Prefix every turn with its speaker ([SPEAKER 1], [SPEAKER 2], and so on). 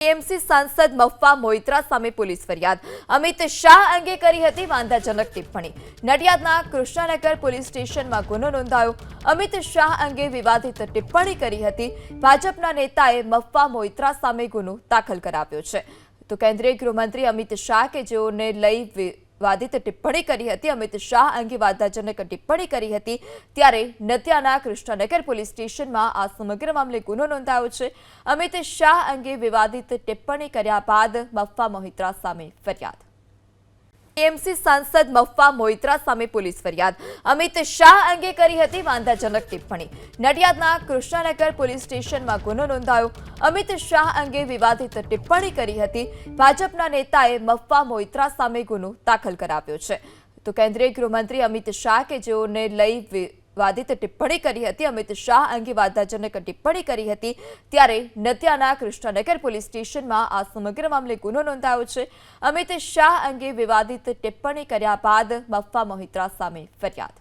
[SPEAKER 1] TMC સાંસદ મફા મોઇત્રા સામે police ફરિયાદ. અમિત શાહ અંગે કરી હતી વાંધાજનક ટિપ્પણી. નડિયાદના કૃષ્ણનગર પોલીસ સ્ટેશનમાં ગુનો નોંધાયો. અમિત શાહ અંગે વિવાદિત ટિપ્પણી કરી હતી. ભાજપના નેતાએ મફા મોઇત્રા સામે ગુનો દાખલ કરાવ્યો છે. તો કેન્દ્રીય ગૃહમંત્રી અમિત શાહ કે જેઓને લઈ વિવાદિત ટિપ્પણી કરી હતી. અમિત શાહ અંગે વાદાજનક ટિપ્પણી કરી હતી. ત્યારે નદિયાના કૃષ્ણનગર પોલીસ સ્ટેશનમાં આ સમગ્ર મામલે ગુનો નોંધાયો છે. અમિત શાહ અંગે વિવાદિત ટિપ્પણી કર્યા બાદ બફા મોહિત્રા સામે ફરિયાદ. ટીએમસી સાંસદ મફા મોઇત્રા સામે પોલીસ ફરિયાદ. અમિત શાહ અંગે કરી હતી વાંધાજનક ટિપ્પણી. નડિયાદના કૃષ્ણનગર પોલીસ સ્ટેશનમાં ગુનો નોંધાયો. અમિત શાહ અંગે વિવાદિત ટિપ્પણી કરી હતી. ભાજપના નેતાએ મફા મોઇત્રા સામે ગુનો દાખલ કરાવ્યો છે. તો કેન્દ્રીય ગૃહમંત્રી અમિત શાહ કે જેઓને લઈ વિવાદિત ટિપ્પણી કરી હતી, અમિત શાહ અંગે વાદાજનક ટિપ્પણી કરી હતી. ત્યારે નદિયાના કૃષ્ણનગર પોલીસ સ્ટેશનમાં આ સમગ્ર મામલે ગુનો નોંધાયો છે. અમિત શાહ અંગે વિવાદિત ટિપ્પણી કર્યા બાદ મફા મોહિત્રા સામે ફરિયાદ.